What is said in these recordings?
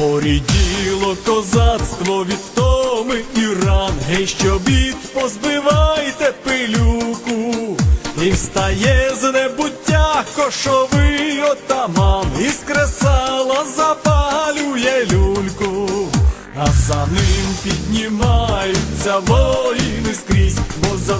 Поріділо козацтво від втоми і ран, гей, що бід позбивайте пилюку, і встає з небуття кошовий отаман, із кресала запалює люльку, а за ним піднімаються воїни скрізь, бо завчили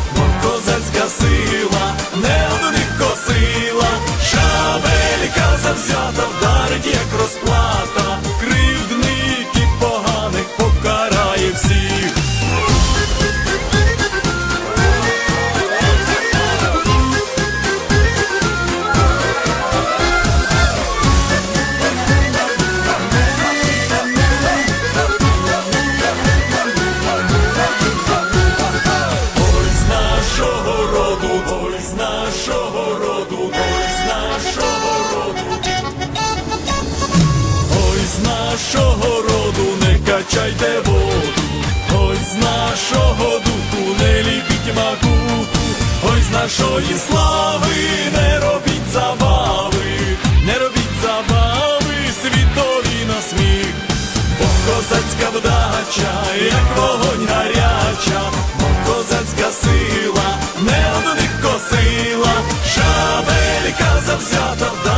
нашого роду не качайте воду, ой, з нашого духу не ліпіть макуху, ой, з нашої слави не робіть забави, не робіть забави, світові на сміх. Бо козацька вдача, як вогонь гаряча, бо козацька сила не одних косила, шабелька завзята.